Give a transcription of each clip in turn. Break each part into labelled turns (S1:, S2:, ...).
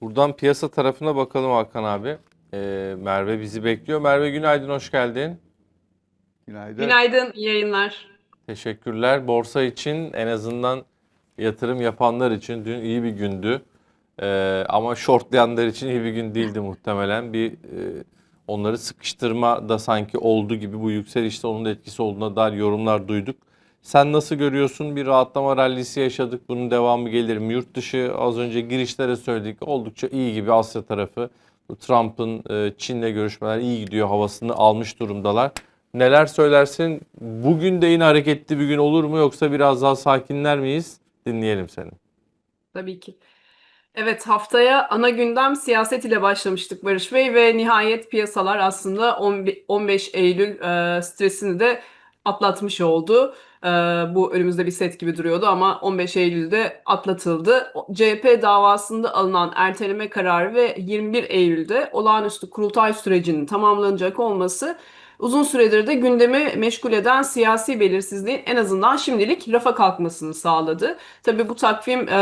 S1: Buradan piyasa tarafına bakalım Hakan abi. Ee, Merve bizi bekliyor. Merve günaydın, hoş geldin.
S2: Günaydın.
S3: Günaydın, iyi yayınlar.
S1: Teşekkürler. Borsa için en azından yatırım yapanlar için dün iyi bir gündü. Ee, ama shortlayanlar için iyi bir gün değildi muhtemelen. Bir e, onları sıkıştırma da sanki oldu gibi bu yükselişte onun da etkisi olduğuna dair yorumlar duyduk. Sen nasıl görüyorsun? Bir rahatlama rallisi yaşadık. Bunun devamı gelir mi? Yurt dışı az önce girişlere söyledik. Oldukça iyi gibi Asya tarafı. Trump'ın e, Çin'le görüşmeler iyi gidiyor havasını almış durumdalar. Neler söylersin? Bugün de yine hareketli bir gün olur mu yoksa biraz daha sakinler miyiz? Dinleyelim seni.
S3: Tabii ki. Evet, haftaya ana gündem siyaset ile başlamıştık Barış Bey ve nihayet piyasalar aslında 15 Eylül e, stresini de atlatmış oldu. E, bu önümüzde bir set gibi duruyordu ama 15 Eylül'de atlatıldı. CHP davasında alınan erteleme kararı ve 21 Eylül'de olağanüstü kurultay sürecinin tamamlanacak olması uzun süredir de gündemi meşgul eden siyasi belirsizliğin en azından şimdilik rafa kalkmasını sağladı. Tabii bu takvim e,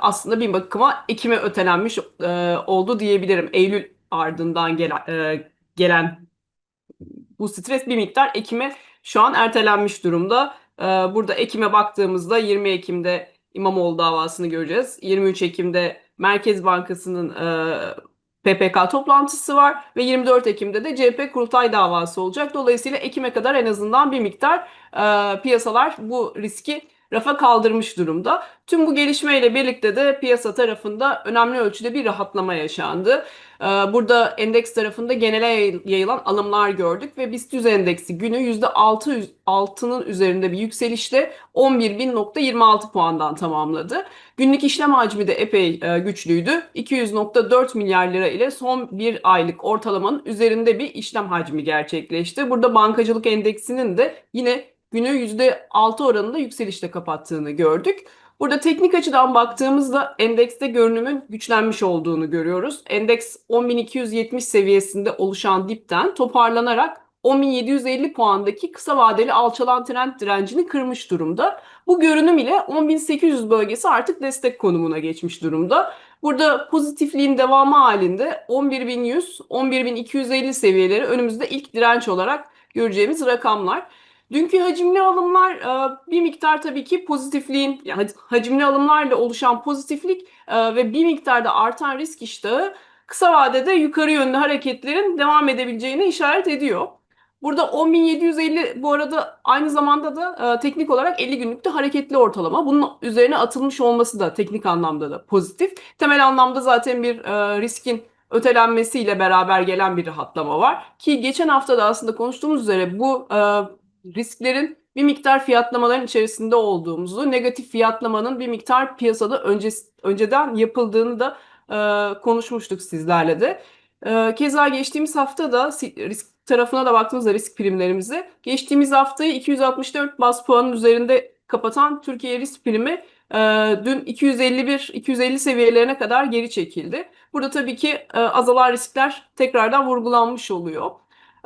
S3: aslında bir bakıma Ekim'e ötelenmiş e, oldu diyebilirim. Eylül ardından e, gelen bu stres bir miktar Ekim'e şu an ertelenmiş durumda. Ee, Burada Ekim'e baktığımızda 20 Ekim'de İmamoğlu davasını göreceğiz. 23 Ekim'de Merkez Bankası'nın e, PPK toplantısı var ve 24 Ekim'de de CHP kurultay davası olacak. Dolayısıyla Ekim'e kadar en azından bir miktar e, piyasalar bu riski rafa kaldırmış durumda. Tüm bu gelişmeyle birlikte de piyasa tarafında önemli ölçüde bir rahatlama yaşandı. Ee, Burada endeks tarafında genele yay- yayılan alımlar gördük ve BIST 100 endeksi günü %6 üz- altının üzerinde bir yükselişle 11.026 puandan tamamladı. Günlük işlem hacmi de epey e, güçlüydü. 200.4 milyar lira ile son bir aylık ortalamanın üzerinde bir işlem hacmi gerçekleşti. Burada bankacılık endeksinin de yine günü %6 oranında yükselişle kapattığını gördük. Burada teknik açıdan baktığımızda endekste görünümün güçlenmiş olduğunu görüyoruz. Endeks 10.270 seviyesinde oluşan dipten toparlanarak 10.750 puandaki kısa vadeli alçalan trend direncini kırmış durumda. Bu görünüm ile 10.800 bölgesi artık destek konumuna geçmiş durumda. Burada pozitifliğin devamı halinde 11.100, 11.250 seviyeleri önümüzde ilk direnç olarak göreceğimiz rakamlar. Dünkü hacimli alımlar e, bir miktar tabii ki pozitifliğin, yani hac- hacimli alımlarla oluşan pozitiflik e, ve bir miktarda artan risk iştahı kısa vadede yukarı yönlü hareketlerin devam edebileceğine işaret ediyor. Burada 10.750 bu arada aynı zamanda da e, teknik olarak 50 günlükte hareketli ortalama. Bunun üzerine atılmış olması da teknik anlamda da pozitif. Temel anlamda zaten bir riskin ötelenmesiyle beraber gelen bir rahatlama var. Ki geçen hafta da aslında konuştuğumuz üzere bu risklerin bir miktar fiyatlamaların içerisinde olduğumuzu, negatif fiyatlamanın bir miktar piyasada önce, önceden yapıldığını da e, konuşmuştuk sizlerle de. E, keza geçtiğimiz hafta da risk tarafına da baktığımızda risk primlerimize geçtiğimiz haftayı 264 bas puanın üzerinde kapatan Türkiye risk primi e, dün 251-250 seviyelerine kadar geri çekildi. Burada tabii ki e, azalan riskler tekrardan vurgulanmış oluyor.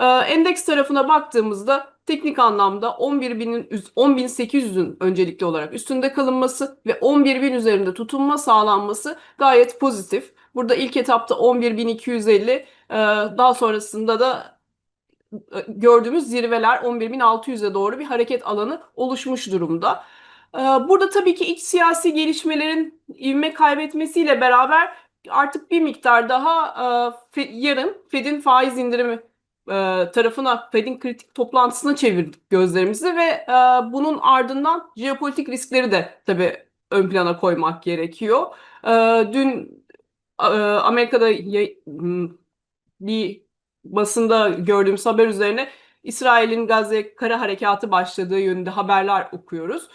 S3: Ee, Endeks tarafına baktığımızda teknik anlamda 11.000'in üz- 10.800'ün öncelikli olarak üstünde kalınması ve 11.000 üzerinde tutunma sağlanması gayet pozitif. Burada ilk etapta 11.250 e, daha sonrasında da e, gördüğümüz zirveler 11.600'e doğru bir hareket alanı oluşmuş durumda. Ee, Burada tabii ki iç siyasi gelişmelerin ivme kaybetmesiyle beraber artık bir miktar daha e, yarın Fed'in faiz indirimi e, tarafına Fed'in kritik toplantısına çevirdik gözlerimizi ve e, bunun ardından jeopolitik riskleri de tabii ön plana koymak gerekiyor. E, Dün Amerika'da yay- m, bir basında gördüğümüz haber üzerine İsrail'in Gazze kara harekatı başladığı yönünde haberler okuyoruz.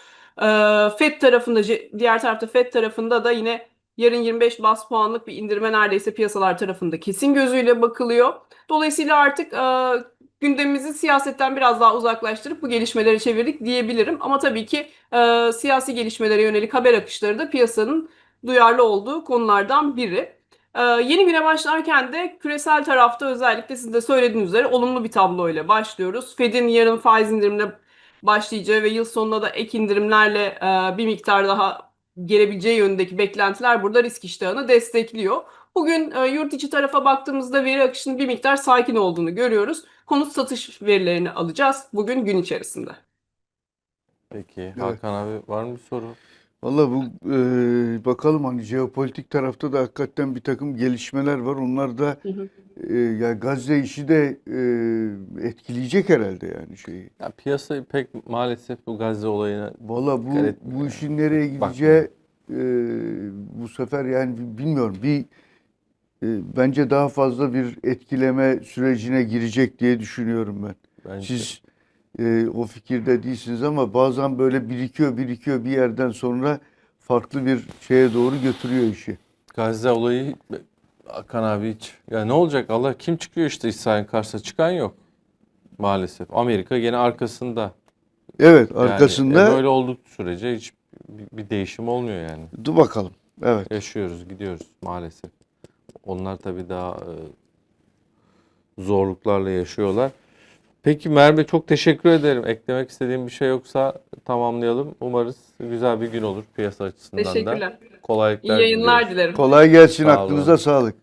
S3: Fed tarafında, diğer tarafta Fed tarafında da yine yarın 25 bas puanlık bir indirme neredeyse piyasalar tarafında kesin gözüyle bakılıyor. Dolayısıyla artık e, gündemimizi siyasetten biraz daha uzaklaştırıp bu gelişmeleri çevirdik diyebilirim. Ama tabii ki e, siyasi gelişmelere yönelik haber akışları da piyasanın duyarlı olduğu konulardan biri. E, yeni güne başlarken de küresel tarafta özellikle siz de söylediğiniz üzere olumlu bir tabloyla başlıyoruz. Fed'in yarın faiz indirimine başlayacağı ve yıl sonunda da ek indirimlerle e, bir miktar daha gelebileceği yönündeki beklentiler burada risk iştahını destekliyor. Bugün e, yurt içi tarafa baktığımızda veri akışının bir miktar sakin olduğunu görüyoruz. Konut satış verilerini alacağız bugün gün içerisinde.
S1: Peki Hakan abi var mı bir soru?
S2: Valla bu e, bakalım hani jeopolitik tarafta da hakikaten bir takım gelişmeler var. Onlar da
S3: Hı hı.
S2: e, ya Gazze işi de e, etkileyecek herhalde yani şeyi.
S1: Ya piyasa pek maalesef bu Gazze olayına
S2: Valla bu bu işin nereye gideceği e, bu sefer yani bi- bilmiyorum bir e, bence daha fazla bir etkileme sürecine girecek diye düşünüyorum ben.
S1: bence
S2: Siz e, o fikirde değilsiniz ama bazen böyle birikiyor birikiyor bir yerden sonra farklı bir şeye doğru götürüyor işi.
S1: Gazze olayı Hakan abi hiç. Ya ne olacak Allah kim çıkıyor işte İsrail'in karşısına çıkan yok. Maalesef. Amerika gene arkasında.
S2: Evet
S1: Yani,
S2: arkasında
S1: e, böyle olduğu sürece hiç bir, bir değişim olmuyor yani.
S2: dur bakalım. Evet.
S1: Yaşıyoruz, gidiyoruz maalesef. Onlar tabii daha e, zorluklarla yaşıyorlar. Peki Merve çok teşekkür ederim. Eklemek istediğim bir şey yoksa tamamlayalım. Umarız güzel bir gün olur piyasa açısından da.
S3: Teşekkürler.
S1: Kolaylıklar
S3: İyi yayınlar
S1: diliyoruz.
S3: dilerim.
S2: Kolay gelsin
S1: Sağ olun.
S2: aklınıza sağlık.